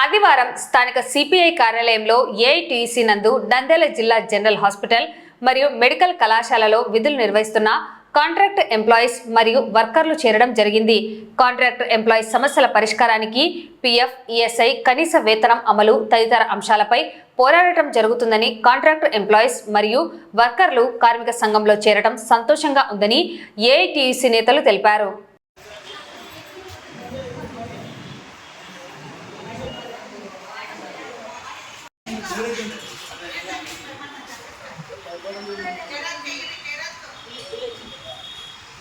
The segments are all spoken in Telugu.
ఆదివారం స్థానిక సిపిఐ కార్యాలయంలో ఏఐటీసీ నందు నంద్యాల జిల్లా జనరల్ హాస్పిటల్ మరియు మెడికల్ కళాశాలలో విధులు నిర్వహిస్తున్న కాంట్రాక్ట్ ఎంప్లాయీస్ మరియు వర్కర్లు చేరడం జరిగింది. కాంట్రాక్ట్ ఎంప్లాయీస్ సమస్యల పరిష్కారానికి పీఎఫ్ ఈఎస్ఐ కనీస వేతనం అమలు తదితర అంశాలపై పోరాడటం జరుగుతుందని కాంట్రాక్ట్ ఎంప్లాయీస్ మరియు వర్కర్లు కార్మిక సంఘంలో చేరడం సంతోషంగా ఉందని ఏఐటీసీ నేతలు తెలిపారు.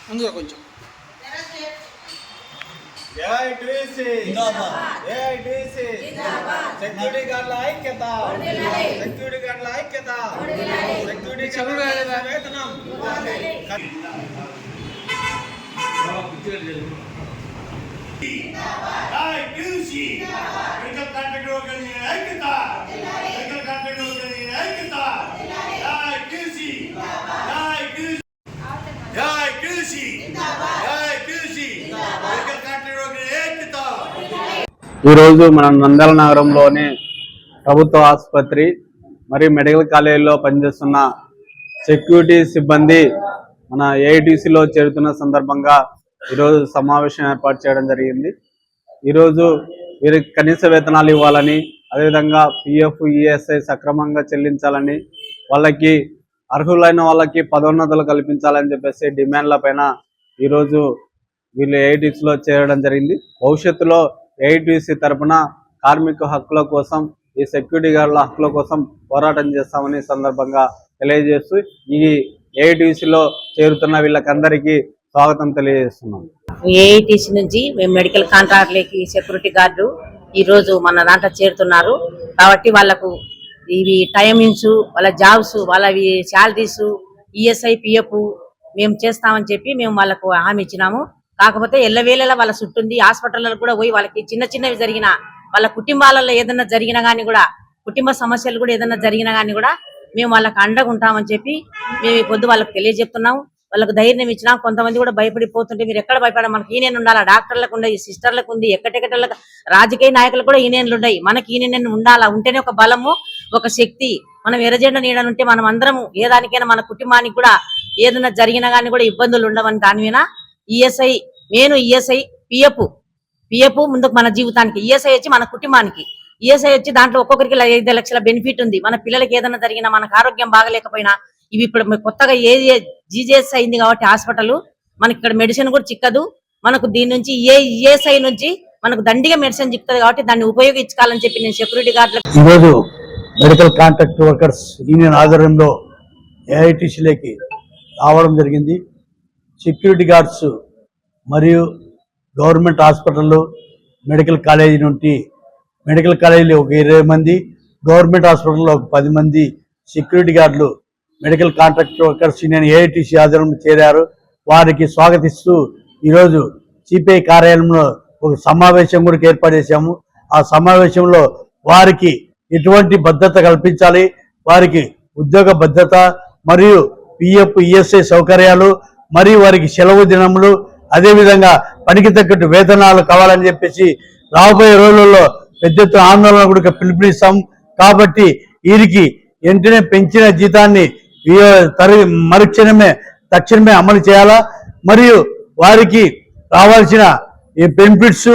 ముందుగా కొంచెం. సెక్యూరిటీ గార్డుల ఐక్యత. సెక్యూరిటీ గార్డుల ఐక్యత. సెక్యూరిటీ? వేతనం. ఐక్యత మెడికల్ కాంట్రాక్ట్ వర్కర్స్ ఐక్యత IQC IQC IQC IQC medical contract workers ఐక్యత ఈరోజు మన నంద్యాల నగరంలోని ప్రభుత్వ ఆసుపత్రి మరియు మెడికల్ కాలేజీలో పనిచేస్తున్న సెక్యూరిటీ సిబ్బంది మన ఏఐటీసీలో చేరుతున్న సందర్భంగా ఈరోజు సమావేశం ఏర్పాటు చేయడం జరిగింది. ఈరోజు వీరికి కనీస వేతనాలు ఇవ్వాలని అదేవిధంగా పిఎఫ్ ఈఎస్ఐ సక్రమంగా చెల్లించాలని వాళ్ళకి అర్హులైన వాళ్ళకి పదోన్నతులు కల్పించాలని చెప్పేసి డిమాండ్ల పైన ఈరోజు వీళ్ళు ఏఐటీసీలో చేరడం జరిగింది. భవిష్యత్తులో ఏఐటీసీ తరపున కార్మిక హక్కుల కోసం ఈ సెక్యూరిటీ గార్డుల హక్కుల కోసం పోరాటం చేస్తామని సందర్భంగా తెలియజేస్తూ ఈ ఏఐటీసీలో చేరుతున్న వీళ్ళకందరికీ స్వాగతం తెలియజేస్తున్నాం. ఏఐటీసీ నుంచి మేము మెడికల్ కాంట్రాక్ట్లకి సెక్యూరిటీ గార్డు ఈ రోజు మన దాంట్లో చేరుతున్నారు. కాబట్టి వాళ్ళకు ఇవి టైమింగ్స్ వాళ్ళ జాబ్స్ వాళ్ళవి శాలరీస్ ఈఎస్ఐ పిఎఫ్ మేము చేస్తామని చెప్పి మేము వాళ్ళకు హామీ ఇచ్చినాము. కాకపోతే ఎల్లవేళలా వాళ్ళ చుట్టుంది హాస్పిటల్లో కూడా పోయి వాళ్ళకి చిన్న చిన్నవి జరిగిన వాళ్ళ కుటుంబాలలో ఏదైనా జరిగినా కానీ కూడా కుటుంబ సమస్యలు కూడా ఏదైనా జరిగినా కానీ కూడా మేము వాళ్ళకి అండగా ఉంటామని చెప్పి మేము ఈ పొద్దు వాళ్ళకి తెలియజెప్తున్నాము వాళ్ళకి ధైర్యం ఇచ్చినా. కొంతమంది కూడా భయపడిపోతుంటే మీరు ఎక్కడ భయపడ మనకి ఈయన ఉండాలా? డాక్టర్లకు ఉన్నాయి సిస్టర్లకు ఉంది ఎక్కటెక్కటలకు రాజకీయ నాయకులు కూడా ఈయనలు ఉన్నాయి. మనకి ఈయన ఉండాలా? ఉంటేనే ఒక బలము ఒక శక్తి. మనం ఎరజెండ నీడనుంటే మనం అందరము ఏ దానికైనా మన కుటుంబానికి కూడా ఏదైనా జరిగినా కానీ కూడా ఇబ్బందులు ఉండవని దాని మీద ఈఎస్ఐ నేను ఈఎస్ఐ పిఎఫ్ పిఎఫ్ ముందుకు మన జీవితానికి ఈఎస్ఐ వచ్చి మన కుటుంబానికి. ఈఎస్ఐ వచ్చి దాంట్లో ఒక్కొక్కరికి ఐదు లక్షల బెనిఫిట్ ఉంది. మన పిల్లలకి ఏదైనా జరిగినా మనకు ఆరోగ్యం బాగలేకపోయినా ఇవి ఇప్పుడు కొత్తగా ఏ జీజేఎస్ అయింది కాబట్టి హాస్పిటల్ మనకి ఇక్కడ మెడిసిన్ కూడా చిక్కదు. మనకు దీని నుంచి ఏ ఈఎస్ఐ నుంచి మనకు దండిగా మెడిసిన్ చిక్కుతుంది కాబట్టి దాన్ని ఉపయోగించుకోవాలని చెప్పి నేను సెక్యూరిటీ గార్డులకు ఈరోజు మెడికల్ కాంట్రాక్ట్ వర్కర్స్ యూనియన్ ఆధ్వర్యంలో ఏఐటీసీలోకి రావడం జరిగింది. సెక్యూరిటీ గార్డ్స్ మరియు గవర్నమెంట్ హాస్పిటల్లో మెడికల్ కాలేజీ నుండి మెడికల్ కాలేజీలో ఒక ఇరవై మంది గవర్నమెంట్ హాస్పిటల్లో ఒక పది మంది security గార్డులు medical contract workers union AITC ఆధ్వర్యంలో చేరారు. వారికి స్వాగతిస్తూ ఈరోజు సిపిఐ కార్యాలయంలో ఒక సమావేశం కూడా ఏర్పాటు చేశాము. ఆ సమావేశంలో వారికి ఎటువంటి భద్రత కల్పించాలి వారికి ఉద్యోగ భద్రత మరియు పిఎఫ్ ఈఎస్ఐ సౌకర్యాలు మరియు వారికి సెలవు దినములు అదేవిధంగా పనికి తగ్గట్టు వేతనాలు కావాలని చెప్పేసి రాబోయే రోజులలో పెద్ద ఎత్తున ఆందోళన కూడా పిలుపునిస్తాం. కాబట్టి వీరికి వెంటనే పెంచిన జీతాన్ని తరి మరుక్షణమే తక్షణమే అమలు చేయాలా? మరియు వారికి రావాల్సిన ఈ బెనిఫిట్స్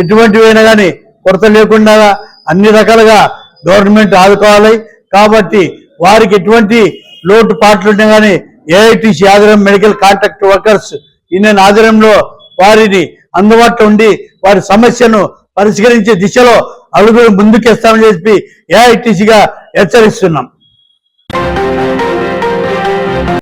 ఎటువంటివైనా కానీ కొరత లేకుండా అన్ని రకాలుగా గవర్నమెంట్ ఆదుకోవాలి. కాబట్టి వారికి ఎటువంటి లోటు పాటలు ఉన్నా కానీ ఏఐటీసీ ఆధ్వర్యం మెడికల్ కాంట్రాక్ట్ వర్కర్స్ యూనియన్ ఆధ్వర్యంలో వారిని అందుబాటులో ఉండి వారి సమస్యను పరిష్కరించే దిశలో అడుగులు ముందుకేస్తామని చెప్పి ఏఐటీసీగా హెచ్చరిస్తున్నాం.